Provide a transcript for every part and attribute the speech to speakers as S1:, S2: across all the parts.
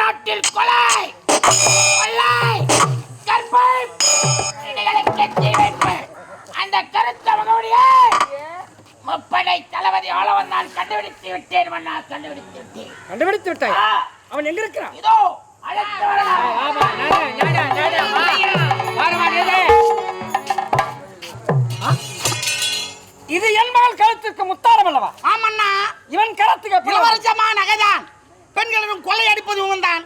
S1: நாட்டில் கொலை கொள்ளை கற்பை இடிகளுக்கு தீ வைப்பு அந்த கருத்த மகனுடைய முப்படை தளபதி ஆளவன் நான் கண்டுபிடித்து விட்டேன் மன்னா கண்டுபிடித்து விட்டேன்.
S2: கண்டுபிடித்து விட்டாய்?
S1: ஆ,
S2: அவன் எங்க இருக்கிறான்?
S1: இதோ அழைத்து வரலாம்.
S2: இது என்பால் கழுத்துக்கு முத்தாரம் அல்லவா?
S1: ஆமண்ணா.
S2: இவன் கரத்துக்கு?
S1: இளவரசமான நகைதான். பெண்களிடம் கொள்ளையடிப்பது இவன் தான்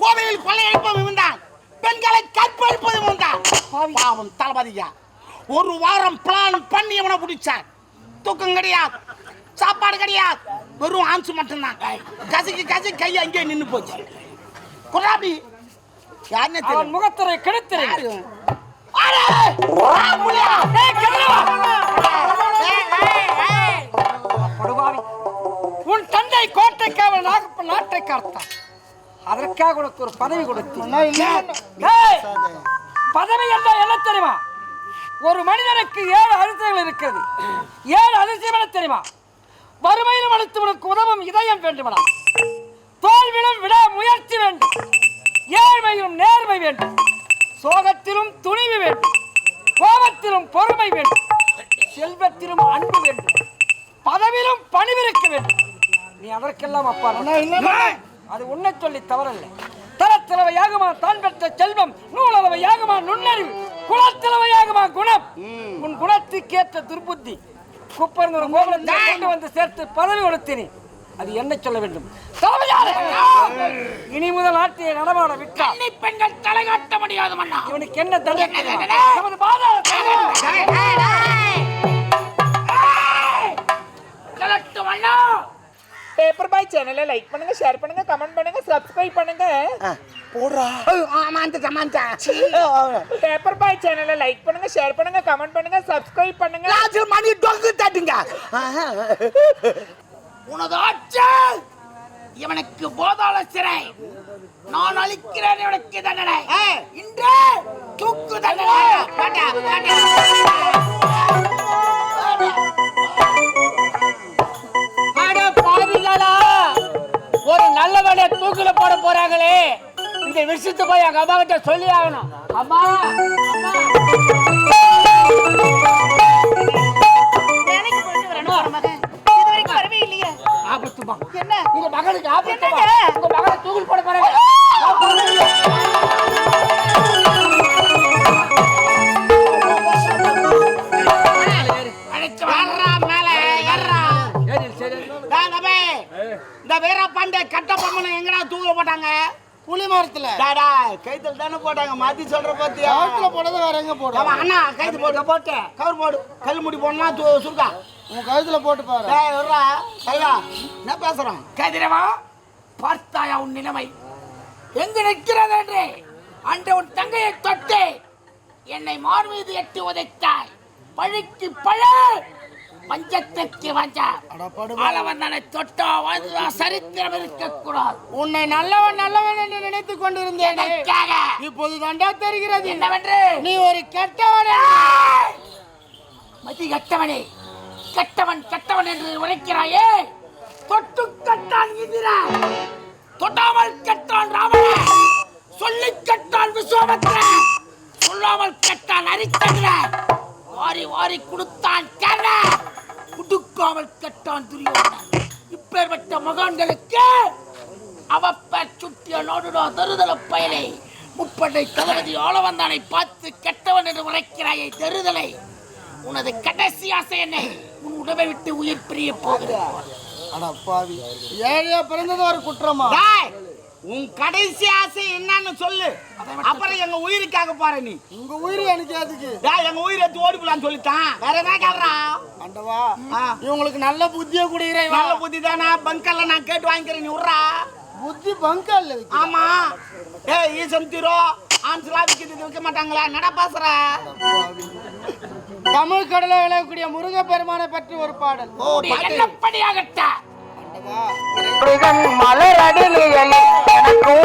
S1: கோவையில் கொள்ளையடிப்பது இவன் தான் பெண்களை கற்பழிப்பது இவன் தான் பாவம் தளபதியா. ஒரு வாரம் பிளான் பண்ணி இவனை பிடிச்சார். தூக்கம் கிடையாது. சாப்பாடு கிடையாது. வெறும் ஆன்சு மட்டும்தான். கசிக்கு கசி கை அங்கேயே நின்னு போச்சு. குராபி யாருன்னு தெரியும்?
S2: முகத்துறை கெடுத்திரு. உன் தந்தை கோட்டை காவல் நாகப்ப நாட்டை காத்தான் அதற்காக உனக்கு ஒரு பதவி கொடுத்தேன். ஏய், பதவி என்றால் என்ன தெரியுமா? ஒரு மனிதனுக்கு ஏழு அதிசயங்கள் இருக்கிறது. ஏழு அதிசயம் என்ன தெரியுமா? வறுமையிலும் அழுத்தவனுக்கு உதவும் இதயம் வேண்டுமடா. தோல்விலும் விட முயற்சி வேண்டும். ஏழ்மையிலும் நேர்மை வேண்டும். சோகத்திலும் துணிவு வேண்டும். கோபத்திலும் பொறுமை வேண்டும். செல்வத்திலும் அன்பு வேண்டும். பதவியிலும் பணிவிருக்க வேண்டும். நீ அதற்கெல்லாம் அப்பா அது உன்னை சொல்லி தவறல்ல. தரத்திலவையாகுமா தான் பெற்ற செல்வம் நூலளவையாகுமா நுண்ணறிவு குலத்திலவையாகுமா குணம்? உன் குணத்துக்கேற்ற துர்புத்தி குப்பர்ந்த ஒரு கோபுரத்தை கொண்டு வந்து சேர்த்து பதவி கொடுத்தேனே அது என்ன சொல்ல வேண்டும்! இனி முதல் நாட்டியை நடமாட விட்டால்
S1: பெண்கள் தலை காட்ட முடியாது
S2: இவனுக்கு என்ன தண்டனை.
S3: லைக் பண்ணுங்க ஷேர் பண்ணுங்க கமெண்ட் பண்ணுங்க சப்ஸ்கிரைப் பண்ணுங்க. பேப்பர் பாய் சேனலை லைக் பண்ணுங்க ஷேர் பண்ணுங்க கமெண்ட் பண்ணுங்க சப்ஸ்கிரைப் பண்ணுங்க.
S1: ராஜு மணி டொங்கு தட்டுங்க. உனது ஆட்சி இவனுக்கு சிறை. நான் அளிக்கிறேன் இவனுக்கு தண்டனை. இன்று தூக்கு தண்டனை.
S2: நல்லவனை தூக்கில போட போறாங்களே. இந்த விஷயத்தை போய் எங்க அம்மா கிட்ட சொல்லி ஆகணும். அம்மா
S4: மகன் என்ன?
S2: உங்க மகனுக்கு ஆபத்துமா?
S1: கட்ட பொம்மனை எங்கடா தூக்க போட்டாங்க?
S5: புளி மரத்துல.
S1: டாடா கைத்துல தானே போட்டாங்க மாத்தி சொல்ற பாத்தியா?
S5: கழுத்துல போடுறது வேற எங்க போடு
S1: ஆமா அண்ணா கைது போட்டு போட்டு கவர் போடு கல் முடி போடனா சுருக்கா.
S5: உன் கழுத்துல போட்டு பாரு.
S1: டேய் விட்றா கைதா என்ன பேசுறான்? கதிரவா பார்த்தாயா உன் நிலைமை? எங்கு நிற்கிறது என்று? அன்று உன் தங்கையை தொட்டு என்னை மார் மீது எட்டி உதைத்தாய். பழிக்கு பழ! பஞ்சத்திற்கு ஆளவந்தனை தொட்டா சரித்திரம் இருக்கக்கூடாது.
S5: உன்னை நல்லவன் நல்லவன் என்று நினைத்துக் கொண்டிருந்தேன். இப்போது தண்டா தெரிகிறது.
S1: என்னவென்று?
S5: நீ ஒரு கெட்டவன்!
S1: மதி கட்டவனே. கெட்டவன் கெட்டவன் என்று உரைக்கிறாயே தொட்டு கட்டான் இந்திரா. தொட்டாமல் கெட்டான் ராமன சொல்லி கெட்டான் விஸ்வாமித்திர சொல்லாமல் கெட்டான் அரிச்சந்திர வாரி வாரி கொடுத்தான் கர்ண குடுக்காமல் கெட்டான் துரியோதனன். இப்பேற்பட்ட மகான்களுக்கு அவப்ப சுட்டிய நோடுடா தருதல பயலே. முப்படை தளபதி ஆளவந்தானை பார்த்து கெட்டவன் என்று உரைக்கிறாயே தருதலை. உனது கடைசி ஆசை என்ன? உன் உடம்பை விட்டு உயிர் பிரிய போகிறது
S5: அட பாவி ஏழையா பிறந்தது ஒரு குற்றமா?
S1: உன் கடைசி ஆசை என்னன்னு சொல்லு. அப்புறம் எங்க உயிருக்காக பாரு நீ.
S5: உங்க உயிர் எனக்கு எதுக்கு?
S1: எங்க உயிரை எடுத்து ஓடி போலான்னு சொல்லிட்டான் வேற என்ன கேக்குறான்
S5: ஆண்டவா. இவங்களுக்கு நல்ல புத்திய குடிக்கிறேன்
S1: நல்ல புத்தி தானே? பங்கல்ல நான் கேட்டு வாங்கிக்கிறேன் நீ விட்றா
S5: புத்தி பங்கல்ல
S1: ஆமா. ஏய் ஈசன் தீரோ ஆன்சலா விக்கிறது விற்க மாட்டாங்களா? நட பேசுற?
S5: தமிழ் கடலை விளையக்கூடிய முருக பெருமானை பற்றி ஒரு பாடல்.
S3: முருகன் மலரடியில் எனக்கும்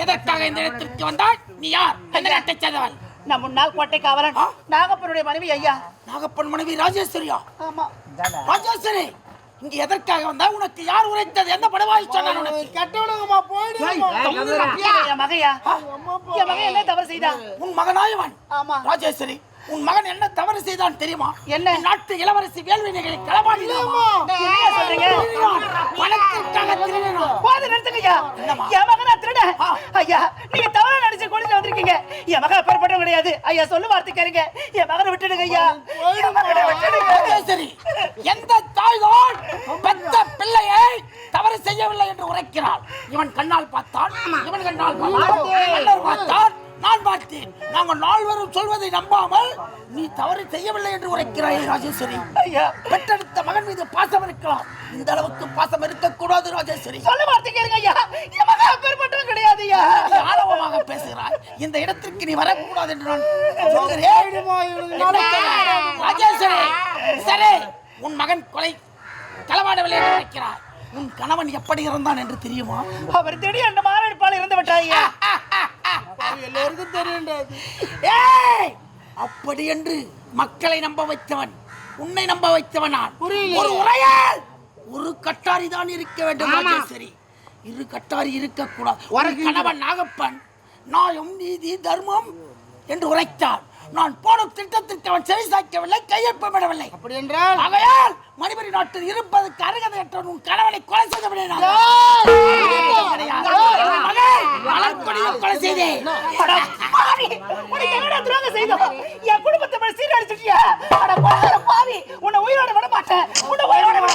S1: எதற்காக இந்த இடத்திற்கு வந்தாய்? நீ யார்? எந்த நாட்டை சேர்ந்தவன்
S4: நான் முன்னாள் கோட்டை காவலன் நாகப்பனுடைய மனைவி ஐயா.
S1: நாகப்பன் மனைவி ராஜேஸ்வரியா?
S4: ஆமா.
S1: ராஜேஸ்வரி இங்க எதற்காக வந்தா உனக்கு யார் உரைத்தது? எந்த படவாய் சொன்னான் உனக்கு?
S5: கெட்டவனுங்கம்மா போயிடுங்கம்மா.
S4: என் மகையா என் மகன் என்ன தவறு செய்தா?
S1: உன் மகனாயவன்?
S4: ஆமா.
S1: ராஜேஸ்வரி உன் மகன் என்ன தவறு செய்தான் தெரியுமா?
S4: என்ன?
S1: நாட்டு இளவரசி வேல்வினைகளை களவாடினாமா
S4: என்ன சொல்றீங்க?
S1: பணத்திற்காக திருடினான்
S4: போது நிறுத்துங்க ஐயா.
S1: என்னம்மா?
S4: என் மகனா திருட.
S1: ஆ.
S4: ஐயா நீங்க தவறா நினைச்சு கொண்டு வந்திருக்கீங்க. என் மகன் அப்பேற்பட்டவன் கிடையாது. ஐயா சொல்லு வார்த்தை கேளுங்க. என் மகனை விட்டுடுங்க ஐயா.
S1: ராஜேஸ்வரி எந்த தாய்தான் பெத்த பிள்ளையை தவறு செய்யவில்லை என்று உரைக்கிறாள்? இவன் கண்ணால் பார்த்தான் இவன் கண்ணால் பார்த்தான் பார்த்தான். நான் பார்த்தேன் நாங்கள் நால்வரும் சொல்வதை நம்பாமல் நீ தவறு செய்யவில்லை என்று உரைக்கிறாய் ராஜேஸ்வரி.
S4: ஐயா.
S1: பெற்றெடுத்த மகன் மீது பாசம் இருக்கலாம். இந்த அளவுக்கு பாசம் இருக்கக்கூடாது ராஜேஸ்வரி.
S4: சொல்லு வார்த்தை கேளுங்க ஐயா. என் மகன் அப்பேற்பட்டவன் கிடையாது ஐயா.
S1: ஆணவமாக பேசுகிறாய். இந்த இடத்திற்கு நீ வரக்கூடாது என்று நான் சொல்கிறேன். ராஜேஸ்வரி சரி உன் மகன் கொலை களவாடவில்லை என்று நினைக்கிறாய் உன் கணவன் எப்படி இருந்தான் என்று தெரியுமா?
S4: அவர் திடீர்னு மாரடைப்பால் இறந்து விட்டார் ஐயா
S5: எல்லாருக்கும்.
S1: ஏய் அப்படி என்று மக்களை நம்ப வைத்தவன் உன்னை நம்ப வைத்தவன் நான் ஒரு உரையால் ஒரு கட்டாரி தான் இருக்க வேண்டும் ராஜேஸ்வரி. இரு கட்டாரி இருக்கக்கூடாது. ஒரு கணவன் நாகப்பன் நியாயம் நீதி தர்மம் என்று உரைத்தான் நான் போன திட்டத்திற்கு அவன் செவி சாய்க்கவில்லை கையொப்பமிடவில்லை
S5: அப்படி என்றால்
S1: ஆகையால் மணிபுரி நாட்டில் இருப்பதற்கு அருகதையற்ற உன் கணவனை கொலை செய்தவில்லை நான். கிடையாது. என் மகன் மலர்கொடியில் கொலை செய்தேன்
S4: அட பாவி உனக்கு என்னடா துரோகம் செய்தோம். என் குடும்பத்தை மேல சீரழிச்சிட்டியா. அட கொலைகார பாவி. உன்னை உயிரோட விட மாட்டேன். உன்னை உயிரோட விட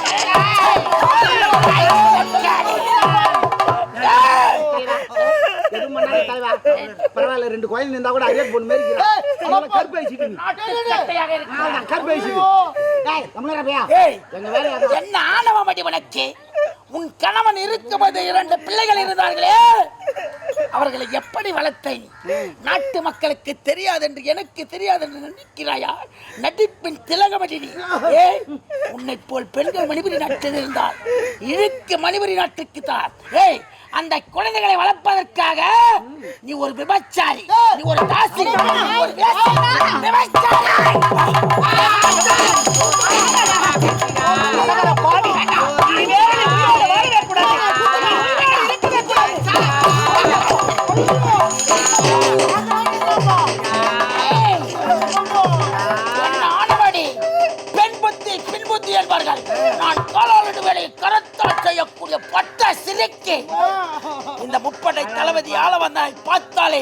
S6: பரவாயில்ல ரெண்டு கோயில் இருந்தா கூட அதே பொண்ணு மாதிரி வேலையை அதான்.
S1: என்ன அடி உனக்கு? உன் கணவன் இருக்கும்போது இரண்டு பிள்ளைகள் இருந்தார்களே. அவர்களை எப்படி வளர்த்தை நாட்டு மக்களுக்கு தெரியாது என்று எனக்கு தெரியாது என்று நினைக்கிறாயா? நடிப்பின் திலகமடி நீ. உன்னை போல் பெண்கள் மணிபுரி நாட்டில் இருந்தால் இழுக்கு மணிபுரி நாட்டுக்கு தான். ஏய் அந்த குழந்தைகளை வளர்ப்பதற்காக நீ ஒரு விபச்சாரி நீ ஒரு தாசி ஒரு விபச்சாரி. முப்படை தளபதி ஆள வந்தாய் பார்த்தாலே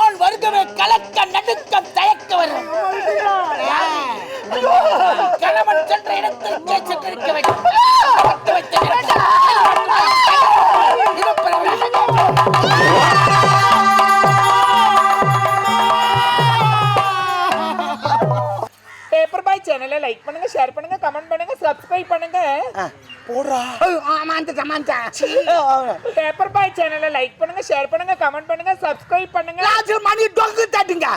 S1: ஆண் வர்க்கமே கலக்க நடுக்கம் தயக்க வரும். கணவன் சென்ற இடத்திற்கே சென்றிருக்க
S3: சேனலை லைக் பண்ணுங்க ஷேர் பண்ணுங்க கமெண்ட் பண்ணுங்க சப்ஸ்கிரைப் பண்ணுங்க. பேப்பர் பாய் சேனலை லைக் பண்ணுங்க ஷேர் பண்ணுங்க கமெண்ட் பண்ணுங்க சப்ஸ்கிரைப் பண்ணுங்க.
S6: மணி டொங்கு தட்டுங்க.